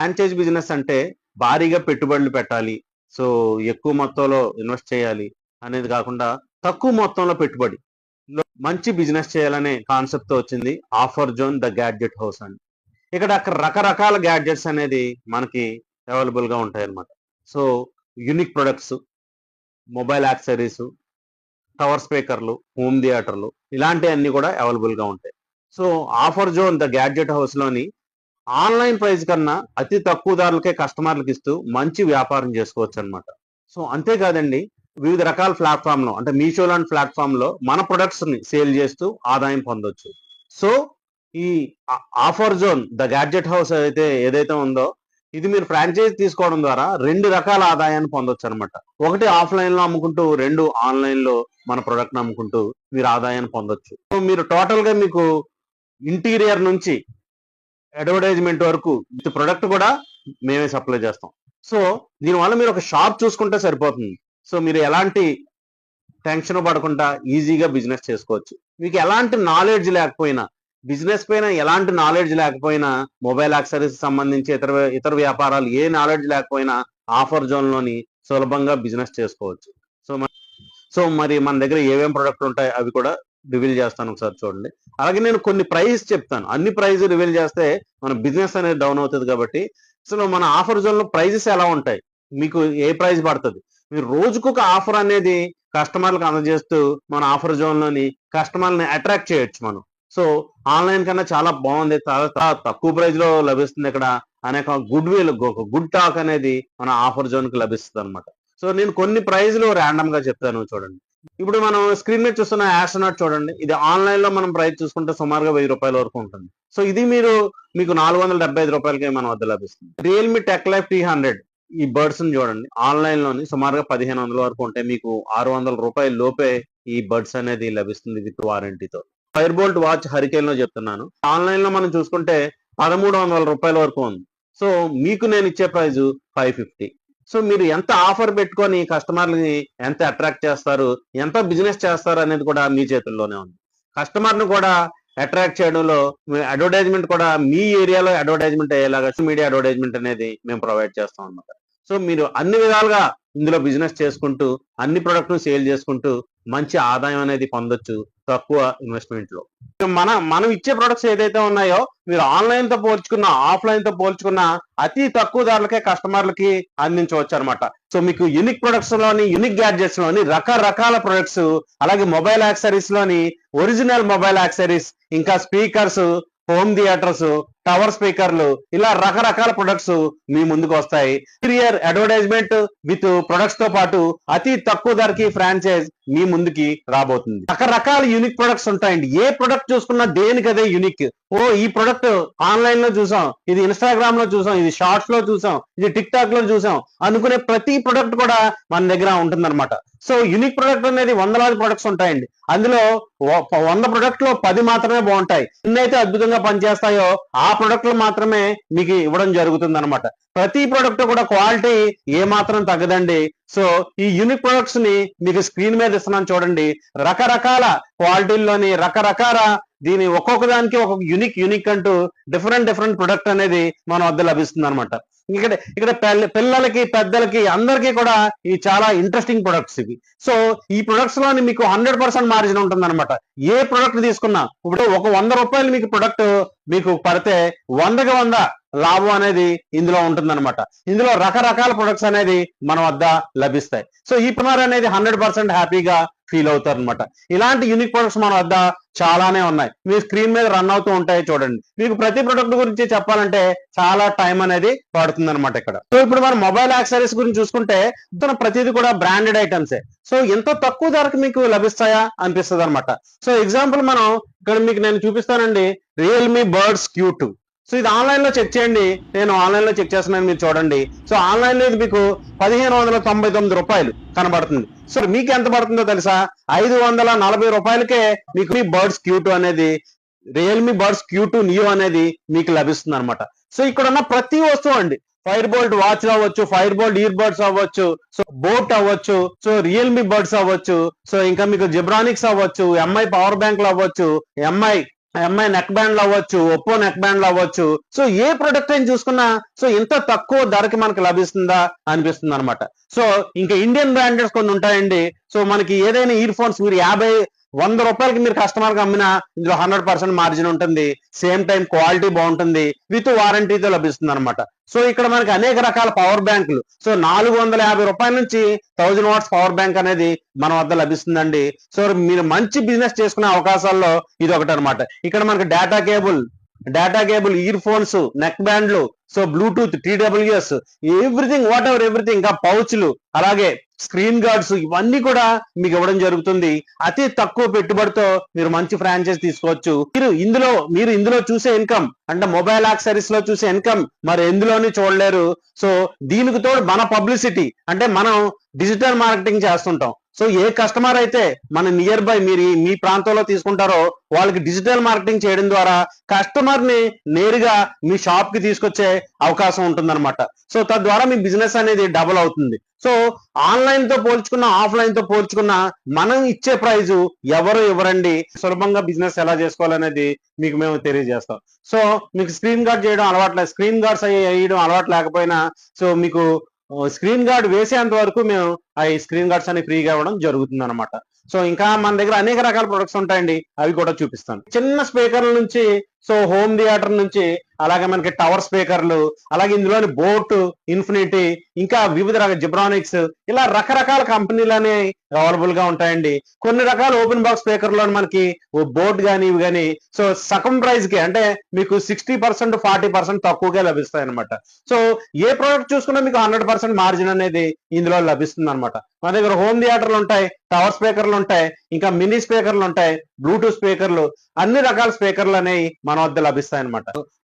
Franchise business అంటే భారీగా పెట్టుబడులు పెట్టాలి. సో ఎక్కువ మొత్తంలో ఇన్వెస్ట్ చేయాలి అనేది కాకుండా తక్కువ మొత్తంలో పెట్టుబడి. మంచి బిజినెస్ చేయాలనే కాన్సెప్ట్ వచ్చింది offer zone the gadget house అండి ఇక్కడ అక్కడ రకరకాల గ్యాడ్జెట్స్ అనేది మనకి అవైలబుల్గా ఉంటాయి అన్నమాట so unique products mobile accessories tower స్పీకర్లు హోమ్ థియేటర్లు ఇలాంటివన్నీ కూడా అవైలబుల్గా ఉంటాయి. So offer zone the gadget హౌస్లోని online price కన్నా అతి తక్కువ ధరలకే కస్టమర్లకు ఇస్తూ మంచి వ్యాపారం చేసుకోవచ్చు అనమాట సో అంతేకాదండి వివిధ రకాల ప్లాట్ఫామ్లో అంటే మీషో లాంటి ప్లాట్ఫామ్లో మన ప్రొడక్ట్స్ని సేల్ చేస్తూ ఆదాయం పొందొచ్చు. సో ఈ offer zone the gadget house అయితే ఏదైతే ఉందో ఇది మీరు ఫ్రాంచైజ్ తీసుకోవడం ద్వారా రెండు రకాల ఆదాయాన్ని పొందొచ్చు అనమాట ఒకటి ఆఫ్లైన్లో అమ్ముకుంటూ రెండు ఆన్లైన్లో మన ప్రొడక్ట్ అమ్ముకుంటూ మీరు ఆదాయాన్ని పొందొచ్చు. సో మీరు టోటల్గా మీకు ఇంటీరియర్ నుంచి అడ్వర్టైజ్మెంట్ వరకు విత్ ప్రొడక్ట్ కూడా మేమే సప్లై చేస్తాం. సో దీనివల్ల మీరు ఒక షాప్ చూసుకుంటే సరిపోతుంది. సో మీరు ఎలాంటి టెన్షన్ పడకుండా ఈజీగా బిజినెస్ చేసుకోవచ్చు. మీకు ఎలాంటి నాలెడ్జ్ లేకపోయినా బిజినెస్ పైన ఎలాంటి నాలెడ్జ్ లేకపోయినా మొబైల్ యాక్సరీస్ సంబంధించి ఇతర ఇతర వ్యాపారాలు ఏ నాలెడ్జ్ లేకపోయినా ఆఫర్ జోన్లోని సులభంగా బిజినెస్ చేసుకోవచ్చు. సో సో మరి మన దగ్గర ఏమేం ప్రొడక్ట్ ఉంటాయి అవి కూడా రివీల్ చేస్తాను ఒకసారి చూడండి. అలాగే నేను కొన్ని ప్రైస్ చెప్తాను. అన్ని ప్రైజ్ రివీల్ చేస్తే మన బిజినెస్ అనేది డౌన్ అవుతుంది కాబట్టి అసలు మన ఆఫర్ జోన్లో ప్రైజెస్ ఎలా ఉంటాయి? మీకు ఏ ప్రైస్ పడుతుంది? మీరు రోజుకొక ఆఫర్ అనేది కస్టమర్లకు అందజేస్తూ మన ఆఫర్ జోన్లోని కస్టమర్ని అట్రాక్ట్ చేయొచ్చు మనం. సో ఆన్లైన్ కన్నా చాలా బాగుంది. చాలా తక్కువ ప్రైజ్లో లభిస్తుంది ఇక్కడ. అనేక గుడ్ విల్ గుడ్ టాక్ అనేది మన ఆఫర్ జోన్కి లభిస్తుంది అనమాట సో నేను కొన్ని ప్రైజ్లు ర్యాండమ్గా చెప్తాను చూడండి. ఇప్పుడు మనం స్క్రీన్ మీద చూస్తున్న యాస్ట్రోనాట్ చూడండి. ఇది ఆన్లైన్లో మనం ప్రైస్ చూసుకుంటే సుమారుగా వెయ్యి రూపాయల వరకు ఉంటుంది. సో ఇది మీరు మీకు నాలుగు వందల డెబ్బై ఐదు రూపాయలకి మన వద్ద లభిస్తుంది. Realme tech life T hundred ఈ బర్డ్స్ని చూడండి. ఆన్లైన్లోని సుమారుగా పదిహేను వందల వరకు ఉంటే మీకు ఆరు వందల రూపాయల లోపే ఈ బర్డ్స్ అనేది లభిస్తుంది విత్ వారంటీతో ఫైర్ బోల్ట్ వాచ్ హరికేన్లో చెప్తున్నాను. ఆన్లైన్లో మనం చూసుకుంటే పదమూడు వందల రూపాయల వరకు ఉంది. సో మీకు నేను ఇచ్చే ప్రైజ్ ఫైవ్ ఫిఫ్టీ సో మీరు ఎంత ఆఫర్ పెట్టుకొని కస్టమర్ని ఎంత అట్రాక్ట్ చేస్తారు ఎంత బిజినెస్ చేస్తారు అనేది కూడా మీ చేతుల్లోనే ఉంది. కస్టమర్ను కూడా అట్రాక్ట్ చేయడంలో అడ్వర్టైజ్మెంట్ కూడా మీ ఏరియాలో అడ్వర్టైజ్మెంట్ అయ్యేలాగా మీడియా అడ్వర్టైజ్మెంట్ అనేది మేము ప్రొవైడ్ చేస్తాం అన్నమాట. సో మీరు అన్ని విధాలుగా ఇందులో బిజినెస్ చేసుకుంటూ అన్ని ప్రొడక్ట్ను సేల్ చేసుకుంటూ మంచి ఆదాయం అనేది పొందొచ్చు తక్కువ ఇన్వెస్ట్మెంట్లో. మన మనం ఇచ్చే ప్రొడక్ట్స్ ఏదైతే ఉన్నాయో మీరు ఆన్లైన్తో పోల్చుకున్న ఆఫ్లైన్తో పోల్చుకున్న అతి తక్కువ ధరలకే కస్టమర్లకి అందించవచ్చు అనమాట సో మీకు యూనిక్ ప్రొడక్ట్స్లోని యూనిక్ గ్యాడ్జెట్స్లోని రకరకాల ప్రొడక్ట్స్ అలాగే మొబైల్ యాక్సరీస్లోని ఒరిజినల్ మొబైల్ యాక్సరీస్ ఇంకా స్పీకర్స్ హోమ్ థియేటర్స్ టవర్ స్పీకర్లు ఇలా రకరకాల ప్రొడక్ట్స్ మీ ముందుకు వస్తాయి. క్లియర్ అడ్వర్టైజ్మెంట్ విత్ ప్రొడక్ట్స్తో పాటు అతి తక్కువ ధరకి ఫ్రాంచైజ్ మీ ముందుకి రాబోతుంది. రకరకాల యూనిక్ ప్రొడక్ట్స్ ఉంటాయండి. ఏ ప్రొడక్ట్ చూసుకున్నా దేనికదే యూనిక్ ఓ ఈ ప్రొడక్ట్ ఆన్లైన్లో చూసాం ఇది ఇన్స్టాగ్రామ్లో చూసాం ఇది షార్ట్స్లో చూసాం ఇది టిక్ టాక్లో చూసాం అనుకునే ప్రతి ప్రొడక్ట్ కూడా మన దగ్గర ఉంటుందన్నమాట. సో యూనిక్ ప్రొడక్ట్ అనేది వందలాది ప్రొడక్ట్స్ ఉంటాయండి. అందులో వ- వంద ప్రొడక్ట్లో పది మాత్రమే బాగుంటాయి. ఎన్నైతే అద్భుతంగా పనిచేస్తాయో ఆ ఆ ప్రొడక్ట్లు మాత్రమే మీకు ఇవ్వడం జరుగుతుంది అనమాట ప్రతి ప్రొడక్ట్ కూడా క్వాలిటీ ఏ మాత్రం తగ్గదండి. సో ఈ యూనిక్ ప్రొడక్ట్స్ని మీకు స్క్రీన్ మీద ఇస్తున్నాను చూడండి. రకరకాల క్వాలిటీల్లోని రకరకాల దీని ఒక్కొక్క దానికి ఒక్కొక్క యూనిక్ యూనిక్ అంటూ డిఫరెంట్ డిఫరెంట్ ప్రొడక్ట్ అనేది మన వద్ద లభిస్తుంది అనమాట ఇక్కడ ఇక్కడ పిల్లలకి పెద్దలకి అందరికీ కూడా ఈ చాలా ఇంట్రెస్టింగ్ ప్రొడక్ట్స్ ఇవి. సో ఈ ప్రొడక్ట్స్లోని మీకు హండ్రెడ్ పర్సెంట్ మార్జిన్ ఉంటుంది అనమాట ఏ ప్రొడక్ట్ తీసుకున్నా ఇప్పుడు ఒక వంద రూపాయలు మీకు ప్రొడక్ట్ మీకు పడితే వందకి వంద లాభం అనేది ఇందులో ఉంటుందన్నమాట. ఇందులో రకరకాల ప్రొడక్ట్స్ అనేది మన వద్ద లభిస్తాయి. సో ఈ పునర్ అనేది హండ్రెడ్ పర్సెంట్ హ్యాపీగా ఫీల్ అవుతారు అనమాట ఇలాంటి యూనిక్ ప్రొడక్ట్స్ మన వద్ద చాలానే ఉన్నాయి. మీ స్క్రీన్ మీద రన్ అవుతూ ఉంటాయి చూడండి. మీకు ప్రతి ప్రొడక్ట్ గురించి చెప్పాలంటే చాలా టైం అనేది పడుతుంది అనమాట ఇక్కడ. సో ఇప్పుడు మనం మొబైల్ యాక్సరీస్ గురించి చూసుకుంటే తన ప్రతిదీ కూడా బ్రాండెడ్ ఐటమ్సే సో ఎంత తక్కువ ధరకు మీకు లభిస్తాయా అనిపిస్తుంది అనమాట సో ఎగ్జాంపుల్ మనం ఇక్కడ మీకు నేను చూపిస్తానండి. Realme buds Q two so ఇది ఆన్లైన్లో చెక్ చేయండి. నేను ఆన్లైన్లో చెక్ చేస్తున్నాను మీరు చూడండి. సో ఆన్లైన్లో ఇది మీకు పదిహేను వందల తొంభై తొమ్మిది రూపాయలు కనబడుతుంది. సో మీకు ఎంత పడుతుందో తెలుసా? ఐదు వందల నలభై రూపాయలకే మీకు ఈ బర్డ్స్ క్యూ టూ అనేది Realme buds Q two neo అనేది మీకు లభిస్తుంది అనమాట సో ఇక్కడ ఉన్న ప్రతి వస్తువు అండి. ఫైర్ బోల్ట్ వాచ్ అవ్వచ్చు ఫైర్ బోల్ట్ ఇయర్ బర్డ్స్ అవ్వచ్చు సో బోట్ అవ్వచ్చు సో రియల్మీ బర్డ్స్ అవ్వచ్చు సో ఇంకా మీకు జిబ్రానిక్స్ అవ్వచ్చు ఎంఐ పవర్ బ్యాంక్ అవ్వచ్చు ఎంఐ ఎంఐ నెక్ బ్యాండ్లు అవ్వచ్చు ఒప్పో నెక్ బ్యాండ్లు అవ్వచ్చు. సో ఏ ప్రొడక్ట్ అయినా చూసుకున్నా సో ఇంత తక్కువ ధరకి మనకి లభిస్తుందా అనిపిస్తుంది అనమాట సో ఇంకా ఇండియన్ బ్రాండెడ్స్ కొన్ని ఉంటాయండి. సో మనకి ఏదైనా ఇయర్ ఫోన్స్ మీరు యాభై వంద రూపాయలకి మీరు కస్టమర్కి అమ్మినా ఇందులో హండ్రెడ్ పర్సెంట్ మార్జిన్ ఉంటుంది. సేమ్ టైం క్వాలిటీ బాగుంటుంది. విత్ వారంటీతో లభిస్తుంది అనమాట సో ఇక్కడ మనకి అనేక రకాల పవర్ బ్యాంకులు సో నాలుగు వందల యాభై రూపాయల నుంచి థౌజండ్ వాట్స్ పవర్ బ్యాంక్ అనేది మన వద్ద లభిస్తుందండి. సో మీరు మంచి బిజినెస్ చేసుకునే అవకాశాల్లో ఇది ఒకటి అనమాట ఇక్కడ మనకి data cable data cable earphones neck బ్యాండ్లు so Bluetooth TWS everything whatever everything ఇంకా పౌచ్లు అలాగే స్క్రీన్ గార్డ్స్ ఇవన్నీ కూడా మీకు ఇవ్వడం జరుగుతుంది. అతి తక్కువ పెట్టుబడితో మీరు మంచి ఫ్రాంచైజ్ తీసుకోవచ్చు. మీరు ఇందులో మీరు ఇందులో చూసే ఇన్కమ్ అంటే మొబైల్ యాక్సరీస్లో చూసే ఇన్కమ్ మరి ఎందులోని చూడలేరు. సో దీనికి తోడు మన పబ్లిసిటీ అంటే మనం డిజిటల్ మార్కెటింగ్ చేస్తుంటాం. సో ఏ కస్టమర్ అయితే మన నియర్ బై మీరు మీ ప్రాంతంలో తీసుకుంటారో వాళ్ళకి డిజిటల్ మార్కెటింగ్ చేయడం ద్వారా కస్టమర్ని నేరుగా మీ షాప్కి తీసుకొచ్చే అవకాశం ఉంటుందన్నమాట. సో తద్వారా మీ బిజినెస్ అనేది డబుల్ అవుతుంది. సో ఆన్లైన్తో పోల్చుకున్న ఆఫ్లైన్తో పోల్చుకున్న మనం ఇచ్చే ప్రైజ్ ఎవరు ఇవ్వరండి? సులభంగా బిజినెస్ ఎలా చేసుకోవాలనేది మీకు మేము తెలియజేస్తాం. సో మీకు స్క్రీన్ గార్డ్ చేయడం అలవాట్లేదు స్క్రీన్ గార్డ్స్ అయ్యి వేయడం అలవాటు లేకపోయినా సో మీకు స్క్రీన్ గార్డ్ వేసేంత వరకు మేము ఆ స్క్రీన్ గార్డ్స్ అని ఫ్రీగా ఇవ్వడం జరుగుతుంది అనమాట సో ఇంకా మన దగ్గర అనేక రకాల ప్రొడక్ట్స్ ఉంటాయండి. అవి కూడా చూపిస్తాను. చిన్న స్పీకర్ల నుంచి సో హోమ్ థియేటర్ నుంచి అలాగే మనకి టవర్ స్పీకర్లు అలాగే ఇందులోని బోట్ ఇన్ఫినిటీ ఇంకా వివిధ రకాల జిబ్రానిక్స్ ఇలా రకరకాల కంపెనీలు అనేవి అవైలబుల్గా ఉంటాయండి. కొన్ని రకాల ఓపెన్ బాక్స్ స్పీకర్లో మనకి బోట్ కానీ ఇవి కానీ సో సగం ప్రైస్కి అంటే మీకు సిక్స్టీ పర్సెంట్ ఫార్టీ పర్సెంట్ తక్కువగా లభిస్తాయి అనమాట సో ఏ ప్రోడక్ట్ చూసుకున్నా మీకు హండ్రెడ్ పర్సెంట్ మార్జిన్ అనేది ఇందులో లభిస్తుంది అనమాట మన దగ్గర హోమ్ థియేటర్లు ఉంటాయి టవర్ స్పీకర్లు ఉంటాయి ఇంకా మినీ స్పీకర్లు ఉంటాయి బ్లూటూత్ స్పీకర్లు అన్ని రకాల స్పీకర్లు అనేవి మన వద్ద లభిస్తాయి అనమాట